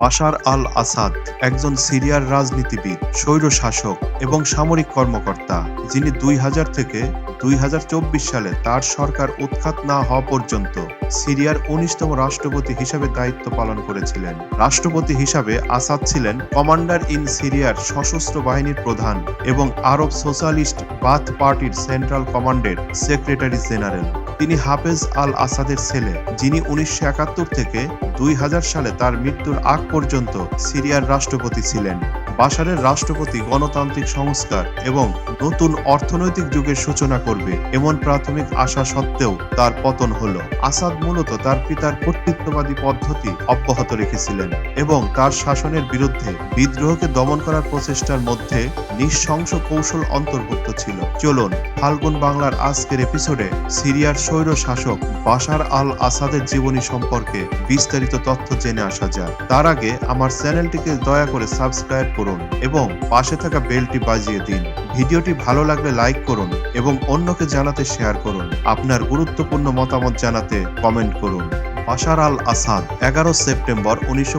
বাশার আল আসাদ একজন সিরিয়ার রাজনীতিবিদ স্বৈর শাসক এবং সামরিক কর্মকর্তা, যিনি দুই হাজার থেকে দুই হাজার চব্বিশ সালে তার সরকার উৎখাত না হওয়া পর্যন্ত সিরিয়ার উনিশতম রাষ্ট্রপতি হিসাবে দায়িত্ব পালন করেছিলেন। রাষ্ট্রপতি হিসাবে আসাদ ছিলেন কমান্ডার ইন সিরিয়ার সশস্ত্র বাহিনীর প্রধান এবং আরব সোশ্যালিস্ট বাথ পার্টির সেন্ট্রাল কমান্ডের সেক্রেটারি জেনারেল। তিনি হাফেজ আল আসাদের ছেলে, যিনি উনিশশো একাত্তর থেকে দুই হাজার সালে তার মৃত্যুর আগ পর্যন্ত সিরিয়ার রাষ্ট্রপতি ছিলেন। বাশারের রাষ্ট্রপতি গণতান্ত্রিক সংস্কার এবং নতুন অর্থনৈতিক যুগের সূচনা করবে এমন প্রাথমিক আশা সত্ত্বেও তার পতন হলো। আসাদ মূলত তার পিতার কর্তৃত্ববাদী পদ্ধতি অব্যাহত রেখেছিলেন এবং তার শাসনের বিরুদ্ধে বিদ্রোহকে দমন করার প্রচেষ্টার মধ্যে নিঃশংস কৌশল অন্তর্ভুক্ত ছিল। চলুন ফাল্গুন বাংলার আজকের এপিসোডে সিরিয়ার স্বৈর শাসক বাশার আল আসাদের জীবনী সম্পর্কে বিস্তারিত তথ্য জেনে আসা যাক। তার আগে আমার চ্যানেলটিকে দয়া করে সাবস্ক্রাইব করুন। এবং পাশে থাকা বেলটি বাজিয়ে দিন। ভিডিওটি ভালো লাগলে লাইক করুন এবং অন্যকে জানাতে শেয়ার করুন। আপনার গুরুত্বপূর্ণ মতামত জানাতে কমেন্ট করুন। বাশার আল আসাদ এগারো সেপ্টেম্বর উনিশশো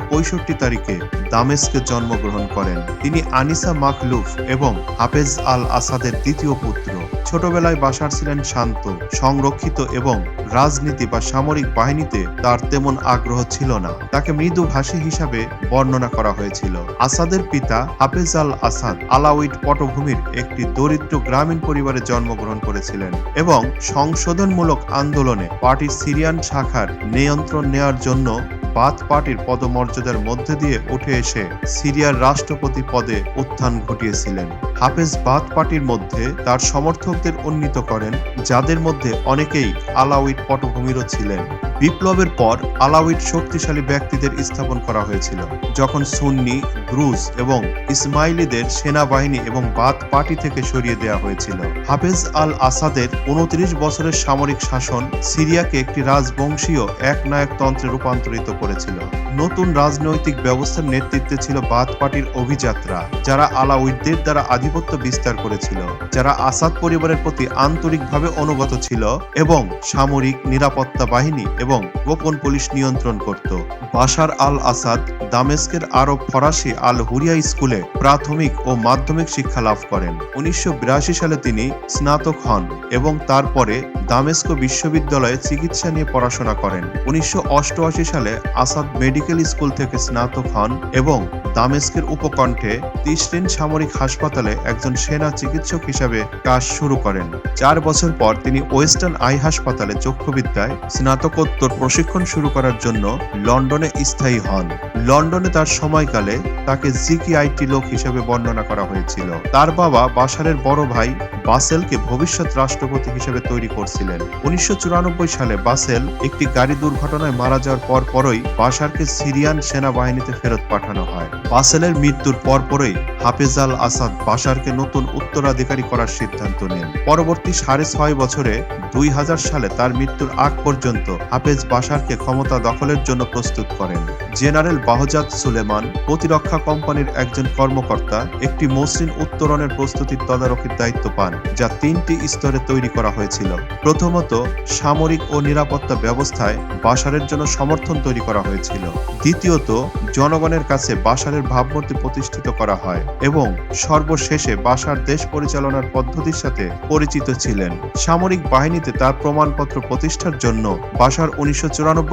তারিখে দামেস্কে জন্মগ্রহণ করেন। তিনি আনিসা মাকলুফ এবং হাফেজ আল আসাদের দ্বিতীয় পুত্র। ছোটবেলায় বাশার ছিলেন শান্ত, সংরক্ষিত এবং রাজনীতি বা সামরিক বাহিনীতে তার তেমন আগ্রহ ছিল না। তাকে মৃদু ভাষী হিসাবে বর্ণনা করা হয়েছিল। আসাদের পিতা হাফেজ আল আসাদ আলাউইট পটভূমির একটি দরিদ্র গ্রামীণ পরিবারে জন্মগ্রহণ করেছিলেন এবং সংশোধনমূলক আন্দোলনে পার্টির সিরিয়ান শাখার নিয়ন্ত্রণ নেয়ার জন্য বাথ পার্টির পদমর্যাদার মধ্যে দিয়ে উঠে এসে সিরিয়ার রাষ্ট্রপতি পদে উত্থান ঘটিয়েছিলেন। হাফেজ বাথ পার্টির মধ্যে তার সমর্থকদের উন্নীত করেন, যাদের মধ্যে অনেকেই আলাউইট পটভূমিরও ছিলেন। বিপ্লবের পর আলাউইট শক্তিশালী ব্যক্তিদের স্থাপন করা হয়েছিল, যখন সুন্নি দ্রুজ এবং ইসমাইলিদের সেনাবাহিনী এবং বাথ পার্টি থেকে সরিয়ে দেওয়া হয়েছিল। হাফেজ আল আসাদের উনত্রিশ বছরের সামরিক শাসন সিরিয়াকে একটি রাজবংশীয় একনায়কতন্ত্রে রূপান্তরিত করেছিল। নতুন রাজনৈতিক ব্যবস্থার নেতৃত্বে ছিল বাথ পার্টির অভিযাত্রা, যারা আলাউইদদের দ্বারা আধিপত্য বিস্তার করেছিল, যারা আসাদ পরিবারের প্রতি আন্তরিকভাবে অনুগত ছিল এবং সামরিক নিরাপত্তা বাহিনী এবং গোপন পুলিশ নিয়ন্ত্রণ করত। বাশার আল আসাদ দামেস্কের আরব ফরাসি আল হুরিয়া স্কুলে প্রাথমিক ও মাধ্যমিক শিক্ষা লাভ করেন। উনিশশো সালে তিনি স্নাতক হন এবং তারপরে দামেস্কো বিশ্ববিদ্যালয়ে চিকিৎসা নিয়ে পড়াশোনা করেন। উনিশশো অষ্টআশি সালে আসাদ মেডিকেল স্কুল থেকে স্নাতক হন এবং দামেস্কের উপকণ্ঠে তিসরিন সামরিক হাসপাতালে একজন সেনা চিকিৎসক হিসাবে কাজ শুরু করেন। চার বছর পর তিনি ওয়েস্টার্ন আই হাসপাতালে চক্ষুবিদ্যায় স্নাতকোত্তর প্রশিক্ষণ শুরু করার জন্য লন্ডনে স্থায়ী হন। লন্ডনে তার সময়কালে তাকে জিকিআইটি লোক হিসেবে বর্ণনা করা হয়েছিল। তার বাবা বাশারের বড় ভাই বাসেলকে ভবিষ্যৎ রাষ্ট্রপতি হিসেবে তৈরি করছিলেন। উনিশশো চুরানব্বই সালে বাসেল একটি গাড়ি দুর্ঘটনায় মারা যাওয়ার পর পরই বাশারকে সিরিয়ান সেনাবাহিনীতে ফেরত পাঠানো হয়। বাসেলের মৃত্যুর পরপরই হাফেজ আল আসাদ বাশারকে নতুন উত্তরাধিকারী করার সিদ্ধান্ত নেন। পরবর্তী সাড়ে ছয় বছরে দুই হাজার সালে তার মৃত্যুর আগ পর্যন্ত হাফেজ বাশারকে ক্ষমতা দখলের জন্য প্রস্তুত করেন। জেনারেল বাহজাদ সুলেমান প্রতিরক্ষা কোম্পানির একজন কর্মকর্তা, একটি মসৃণ উত্তরণের প্রস্তুতির তদারকির দায়িত্ব পান, যা তিনটি স্তরে তৈরি করা হয়েছিল। প্রথমত, সামরিক ও নিরাপত্তা ব্যবস্থায় বাসারের জন্য সমর্থন তৈরি করা হয়েছিল। দ্বিতীয়ত, জনগণের কাছে বাসারের ভাবমূর্তি প্রতিষ্ঠিত করা হয় এবং সর্বশেষে বাশার দেশ পরিচালনার পদ্ধতির সাথে পরিচিত ছিলেন। সামরিক বাহিনীতে তার প্রমাণপত্র প্রতিষ্ঠার জন্য বাশার উনিশশো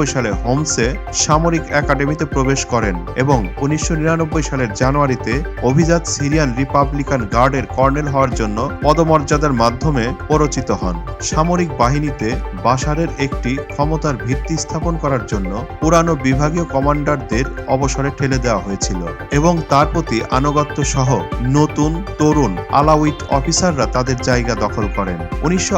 সালে হোমসে সামরিক একাডেমিতে প্রবেশ করেন এবং উনিশশো নিরানব্বই সালের জানুয়ারিতে অভিজাত সিরিয়ান রিপাবলিকান গার্ডের কর্নেল হওয়ার জন্য পদমর্যাদার মাধ্যমে পরিচিত হন। সামরিক বাহিনীতে বাশারের একটি ক্ষমতার ভিত্তি স্থাপন করার জন্য পুরানো বিভাগীয় কমান্ডারদের অবসরে ঠেলে দেওয়া হয়েছিল এবং তার প্রতি আনুগত্য সহ নতুন তরুণ আলাউইট অফিসাররা তাদের জায়গা দখল করেন। উনিশশো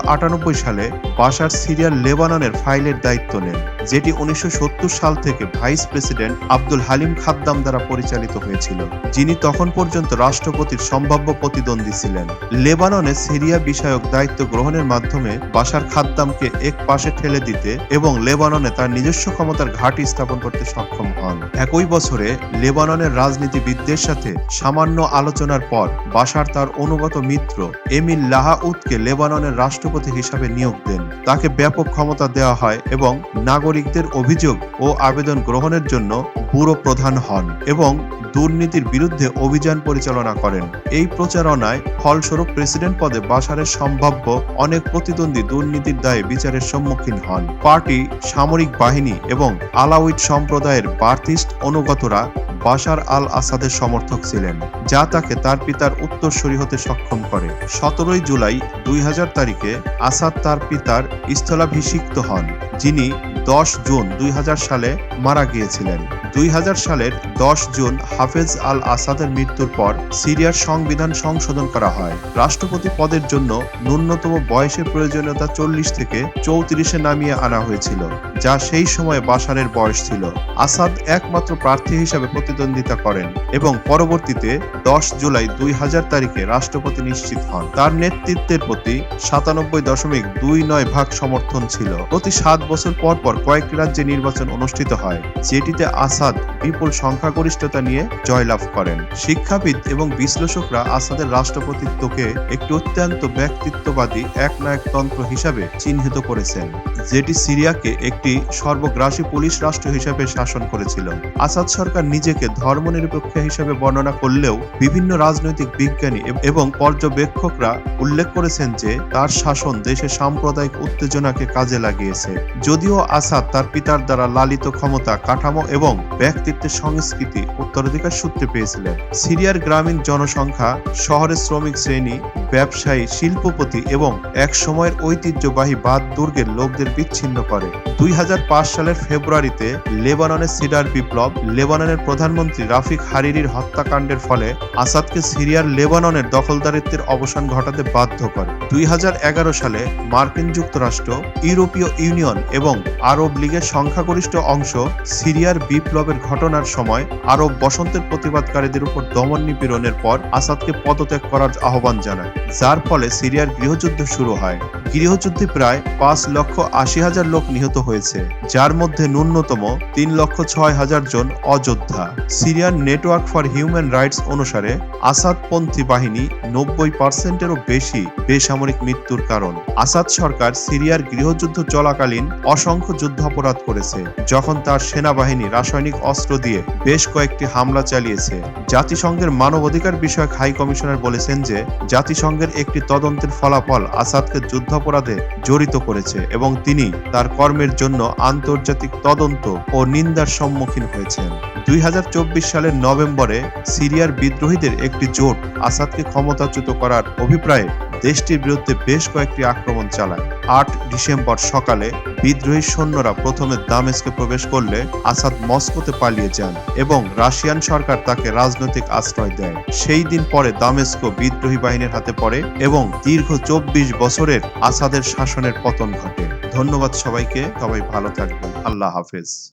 সালে বাশার সিরিয়ার লেবাননের ফাইলের দায়িত্ব নেন, যেটি উনিশশো সত্তর সাল থেকে vice president Abdul Halim Khaddam দ্বারা পরিচালিত হয়েছিল, যিনি তখন পর্যন্ত রাষ্ট্রপতির সম্ভাব্য প্রতিদ্বন্দ্বী ছিলেন। লেবাননে সিরিয়া বিষয়ক দায়িত্ব গ্রহণের মাধ্যমে বাশার খাদ্দামকে এক পাশে ঠেলে দিতে এবং লেবাননে তার নিজস্ব ক্ষমতার ঘাঁটি স্থাপন করতে সক্ষম হন। একই বছরে লেবাননের রাজনীতিবিদদের সাথে সামান্য আলোচনার পর বাশার তার অনুগত মিত্র এমিল লাহাউদকে লেবাননের রাষ্ট্রপতি হিসাবে নিয়োগ দেন। তাকে ব্যাপক ক্ষমতা দেওয়া হয় এবং নাগরিকদের অভিযোগ ও আবেদন গ্রহণের জন্য ব্যুরো প্রধান হন এবং দুর্নীতির বিরুদ্ধে অভিযান পরিচালনা করেন। এই প্রচারণায় ফলস্বরূপ প্রেসিডেন্ট পদে বাশারের সম্ভাব্য অনেক প্রতিদ্বন্দ্বী দুর্নীতির দায়ে বিচারের সম্মুখীন হন। পার্টি সামরিক বাহিনী এবং আলাউইট সম্প্রদায়ের বার্থিস্ট অনুগতরা বাশার আল আসাদের সমর্থক ছিলেন, যা তাকে তার পিতার উত্তরসূরি হতে সক্ষম করে। সতেরোই জুলাই দুই হাজার তারিখে আসাদ তার পিতার স্থলাভিষিক্ত হন, যিনি দশ জুন দুই সালে মারা গিয়েছিলেন। দুই সালের দশ জুন হাফেজ আল আসাদের মৃত্যুর পর সিরিয়ার সংবিধান সংশোধন করা হয়। রাষ্ট্রপতি পদের জন্য ন্যূনতম বয়সের প্রয়োজনীয়তা চল্লিশ থেকে চৌত্রিশে নামিয়ে আনা হয়েছিল, যা সেই সময়ে বাশারের বয়স ছিল। আসাদ একমাত্র প্রার্থী হিসাবে প্রতিদ্বন্দ্বিতা করেন এবং পরবর্তীতে দশ জুলাই দুই হাজার তারিখে রাষ্ট্রপতি নিশ্চিত হন। তার নেতৃত্বের প্রতি সাতানব্বই দশমিক দুই নয় ভাগ সমর্থন ছিল। প্রতি সাত বছর পর পর কয়েকটি রাজ্যে নির্বাচন অনুষ্ঠিত হয়, যেটিতে আসাদ বিপুল সংখ্যাগরিষ্ঠতা নিয়ে জয়লাভ করেন। শিক্ষাবিদ এবং বিশ্লেষকরা আসাদের রাষ্ট্রপতিত্বকে একটি অত্যন্ত ব্যক্তিত্ববাদী একনায়কতন্ত্র হিসাবে চিহ্নিত করেছেন, যেটি সিরিয়াকে একটি সর্বগ্রাসী পুলিশ রাষ্ট্র হিসাবে শাসন করেছিল। আসাদ সরকার নিজেকে ধর্মনিরপেক্ষ হিসাবে বর্ণনা করলেও বিভিন্ন রাজনৈতিক বিজ্ঞানী এবং পর্যবেক্ষকরা উল্লেখ করেছেন যে তার শাসন দেশে সাম্প্রদায়িক উত্তেজনাকে কাজে লাগিয়েছে। যদিও আসাদ তার পিতার দ্বারা লালিত ক্ষমতা, কাঠামো এবং ব্যক্তিত্বের সংস্কৃতি উত্তরাধিকার সূত্রে পেয়েছিলেন। সিরিয়ার গ্রামীণ জনসংখ্যা, শহরের শ্রমিক শ্রেণি ব্যবসায়ী, শিল্পপতি এবং এক সময়ের ঐতিহ্যবাহী বাদ দুর্গের লোকদের বিচ্ছিন্ন করে। দুই হাজার পাঁচ সালের ফেব্রুয়ারিতে লেবাননের সিডার বিপ্লব, লেবাননের প্রধানমন্ত্রী রাফিক হারিরির হত্যাকাণ্ডের ফলে আসাদকে সিরিয়ার লেবাননের দখলদারিত্বের অবসান ঘটাতে বাধ্য করে। দুই হাজার এগারো সালে মার্কিন যুক্তরাষ্ট্র, ইউরোপীয় ইউনিয়ন এবং আরব লীগের সংখ্যাগরিষ্ঠ অংশ সিরিয়ার বিপ্লবের ঘটনার সময় আরব বসন্তের প্রতিবাদকারীদের উপর দমন নিপীড়নের পর আসাদকে পদত্যাগ করার আহ্বান জানায়। যার ফলে সিরিয়ার গৃহযুদ্ধ শুরু হয়। গৃহযুদ্ধে প্রায় পাঁচ লক্ষ আশি হাজার লোক নিহত হয়েছে, যার মধ্যে ন্যূনতম তিন লক্ষ ছয় হাজার জন Ayodhya. Syrian network for human rights অনুসারে আসাদপন্থী বাহিনী নব্বই পার্সেন্টেরও বেশি বেসামরিক মৃত্যুর কারণ। আসাদ সরকার সিরিয়ার গৃহযুদ্ধ চলাকালীন অসংখ্য যুদ্ধাপরাধ করেছে, যখন তার সেনাবাহিনী রাসায়নিক অস্ত্র দিয়ে বেশ কয়েকটি হামলা চালিয়েছে। জাতিসংঘের মানবাধিকার বিষয়ক হাই কমিশনার বলেছেন যে জাতিসংঘের একটি তদন্তের ফলাফল আসাদকে যুদ্ধাপরাধে জড়িত করেছে এবং তিনি তার কর্মের জন্য আন্তর্জাতিক তদন্ত ও নিন্দার সম্মুখীন হয়েছেন। দুই হাজার চব্বিশ সালের নভেম্বরে সিরিয়ার বিদ্রোহীদের একটি জোট আসাদকে ক্ষমতাচ্যুত করার অভিপ্রায়ে দেশটির বিরুদ্ধে বেশ কয়েকটি আক্রমণ চালায়। আট ডিসেম্বর সকালে বিদ্রোহী সৈন্যরা প্রথমে দামেস্কে প্রবেশ করলে আসাদ মস্কোতে পালিয়ে যান এবং রাশিয়ান সরকার তাকে রাজনৈতিক আশ্রয় দেয়। সেই দিন পরে দামেস্কো বিদ্রোহী বাহিনীর হাতে পড়ে এবং দীর্ঘ চব্বিশ বছরের আসাদের শাসনের পতন ঘটে। ধন্যবাদ সবাইকে, সবাই ভালো থাকবেন। আল্লাহ হাফেজ।